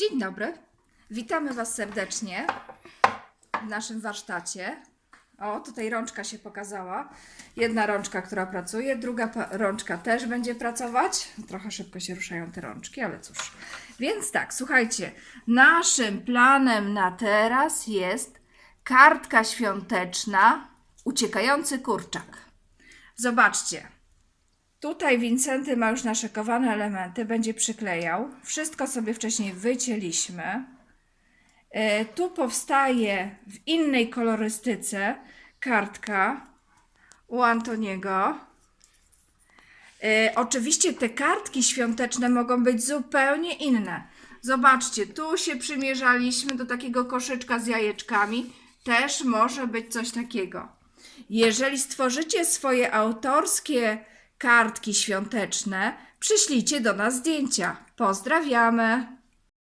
Dzień dobry. Witamy Was serdecznie w naszym warsztacie. O, tutaj rączka się pokazała. Jedna rączka, która pracuje, druga rączka też będzie pracować. Trochę szybko się ruszają te rączki, ale cóż. Więc tak, słuchajcie, naszym planem na teraz jest kartka świąteczna Uciekający kurczak. Zobaczcie, Tutaj Wincenty ma już naszykowane elementy, będzie przyklejał. Wszystko sobie wcześniej wycięliśmy. E, Tu powstaje w innej kolorystyce kartka u Antoniego. E, Oczywiście te kartki świąteczne mogą być zupełnie inne. Zobaczcie, tu się przymierzaliśmy do takiego koszyczka z jajeczkami. Też może być coś takiego. Jeżeli stworzycie swoje autorskie kartki świąteczne, przyślijcie do nas zdjęcia. Pozdrawiamy!